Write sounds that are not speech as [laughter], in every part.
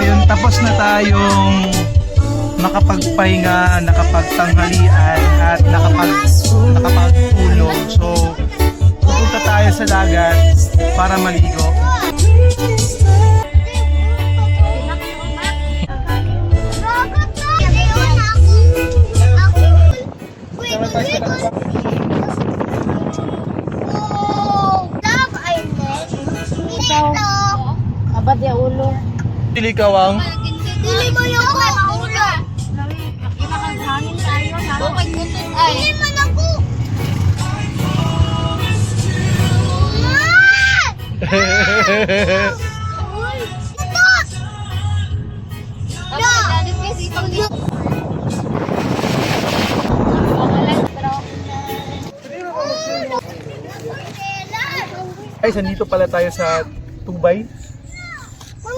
Ayun, tapos na tayong nakapagpahinga, nakapagtanghalian at nakapag nakapagtulog. So, pupunta tayo sa dagat para maligo. Abad ya ulo. Pili kawang. Dili mo yung ulo. Hangin tayo. Bukid gutot ay. Dili mo na ko. Ay, nandito pala tayo sa Tubay.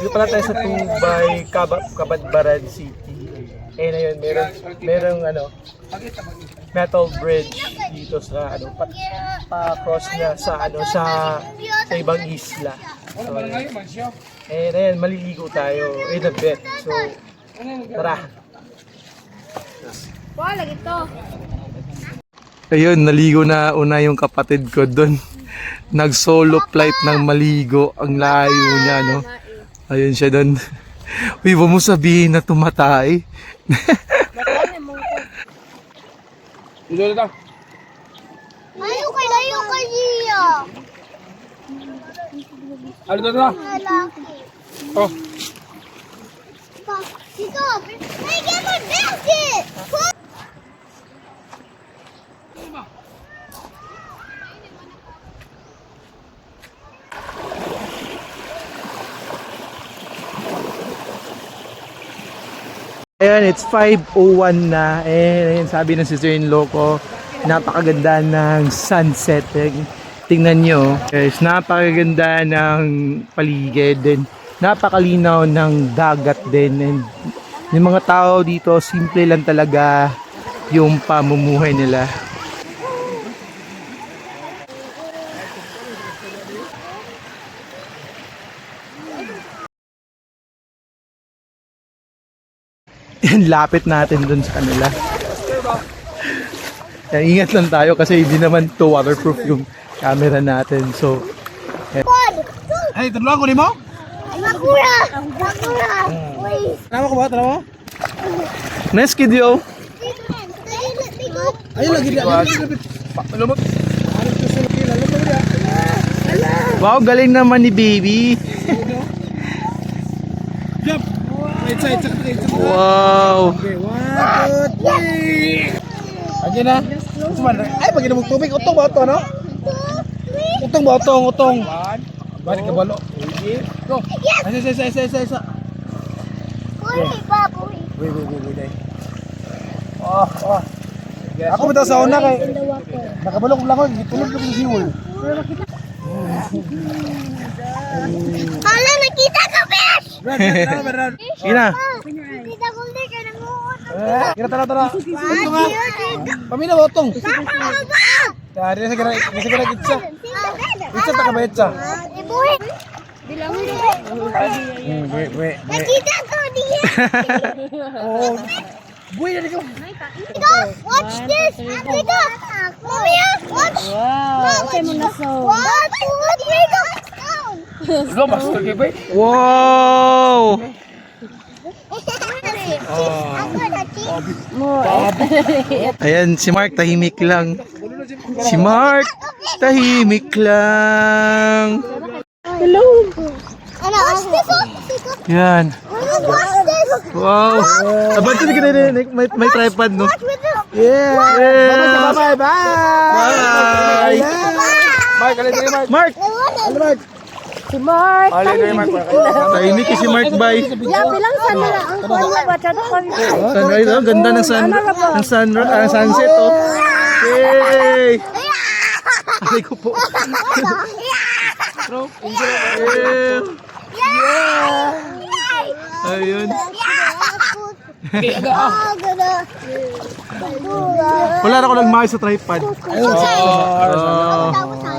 Dito pala tayo sa Tubay, Kaba, Kabadbaran City. Eh na yun, meron, merong ano, metal bridge dito sa ano, pa, pa-cross niya sa ano, sa, sa ibang isla. So, eh na yan, maliligo tayo in a bit. So, tara. Wala ito. Ayun, naligo na una yung kapatid ko doon. Nag-solo flight ng maligo. Ang layo niya, no? Ayun siya doon. [laughs] Uy, huwag mo sabihin na tumatay. Layo kay layo kay Gia. Ano na na? Lalaki. Oh. Pa, dito. Hey, get my basket. Ayan, it's 5.01 na. Eh, ayun, sabi ng sister-in-law ko, napakaganda ng sunset. Eh, Tingnan nyo, guys, napakaganda ng paligid. Then, napakalinaw ng dagat din. And yung mga tao dito, simple lang talaga yung pamumuhay nila. Yan, lapit natin dun sa kanila. Yan, ingat lang tayo kasi hindi naman to waterproof yung camera natin. So, two. Hey, tulungan ko ni mo? Makura. Makura. Please. Tama ko ba? Tama mo? Nice kid yo. Ayun lagi dia. Lumot. Wow, galing naman ni baby. Jump. Right side, check right side. Wow. Okay, one, two, three. Again na. Suman. Ay, pag tubig, utong ba ito, no? Utong ba, utong, utong. Balik ka balo. Go. Isa, isa, isa, isa, isa. Boy, baboy. Wait, wait, wait. ay. Oh, oh. Ako bitaw sa una kay nakabalok lang ako, gitulog ko sa siwol. Hala, nakita ka, Besh! Brad, Brad, Brad, Brad. Sige na. Nakita ko ulit ka ng uot. Eh, Kira tara tara. Utong nga. Pamina ba utong? Dari sa kira, sa kira kitsa. Kitsa ta ka ba itsa? Ibuhi. Hmm, wait, wait, wait. Nakita ko diya. [laughs] Oh. Buhay na ikaw. Ito, watch this. Ito. Mommy, watch. Wow. Okay mo na so. One, two, three, go. Down. Lo, masuk lagi, boy. Wow. Na. Mo. Ayan, si Mark tahimik lang. Si Mark tahimik lang. Hello. Ano, watch this. oh. Yan. Ano, watch. Wow. Abanto ni kita din. May, may tripod, no? Watch. Yeah. Yeah. Bye, bye, bye. Bye. Bye, kali diri, Mark. Mark! Ano, Mark? Si Mark. Kali diri, Mark. Tahimik si Mark, bye. Ya, bilang sana lang ang kanya ba? Ko. Sunrise, oh. Ganda ng sun, ng sun, ah, sunset, oh. Yay! Ay ko po. Yeah. Ayun. Wala na ako nagmakay sa tripod. Oh,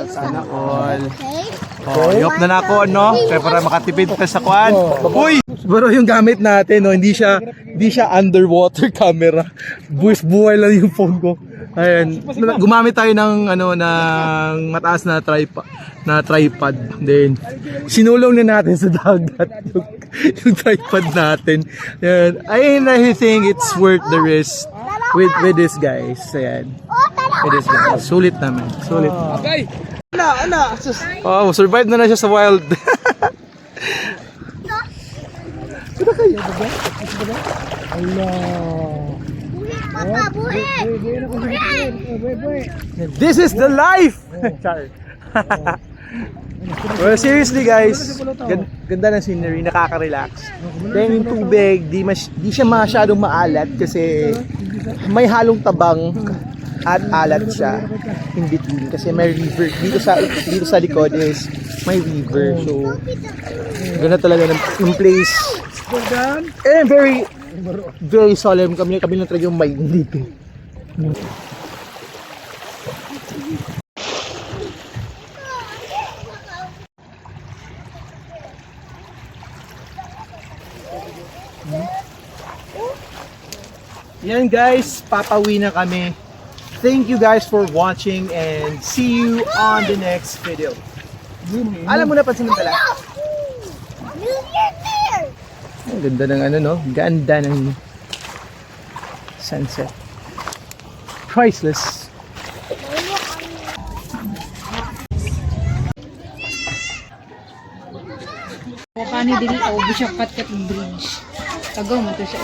sana all. Okay. Oh, ihop na na ako, no? Kaya para makatipid ka sa kwan. Uy! Pero yung gamit natin, no, hindi siya hindi siya underwater [laughs] camera. Buwis buhay lang yung phone ko. Ayan, gumamit tayo ng ano ng mataas na tripod na tripod. Then sinulong na natin sa dagat [laughs] yung, yung tripod natin. Ayan, I, I think it's worth the risk with with this guys. Ayan. With this guys. Sulit naman. Sulit. Okay. Ana, ana. Oh, survive na na siya sa wild. Papa, buhi! This is the life! [laughs] Well, seriously guys, gan- ganda ng scenery, nakaka-relax. Then yung tubig, di, mas, di siya masyadong maalat kasi may halong tabang at alat siya in between. Kasi may river. Dito sa dito sa likod is may river. So ganda talaga ng, ng place. And very very solemn. Kami kami lang talaga yung mind dito. Yan guys, papawi na kami. Thank you guys for watching and see you on the next video. Alam mo na pansamantala. Ang ganda ng ano no, ganda ng sunset. Priceless. Wakani dili o Bishop Patkat Bridge. Tagaw mo to siya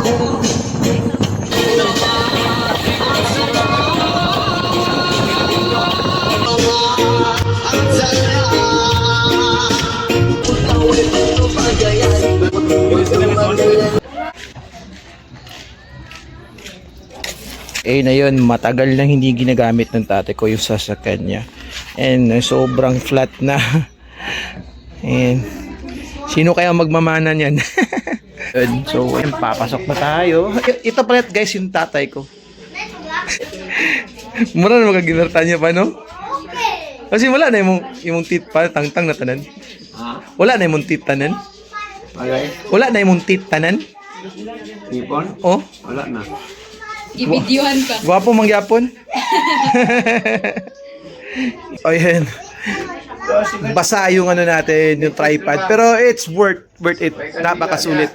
eh na yun, matagal nang hindi ginagamit ng tate ko yung sasakyan niya. And uh, sobrang flat na. [laughs] And sino kaya magmamana niyan? [laughs] So, ayun, papasok na tayo. Ito pala guys yung tatay ko. [laughs] Mura na magaginarta niya pa, no? Kasi wala na yung, yung tit pa, tangtang na tanan. Wala na yung tit tanan. Wala na yung tit tanan. Ipon? Oh, Wala na. Ibidyohan ka. Gwapo mangyapon. [laughs] o yan. Basa yung ano natin, yung tripod. Pero it's worth worth it. Napakasulit.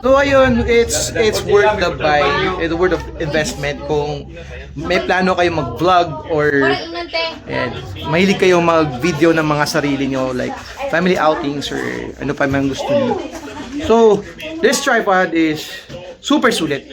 So ayun, it's it's worth the buy. It's worth of investment kung may plano kayo mag-vlog or ayan, mahilig kayo mag-video ng mga sarili nyo like family outings or ano pa man gusto niyo. So, this tripod is super sulit.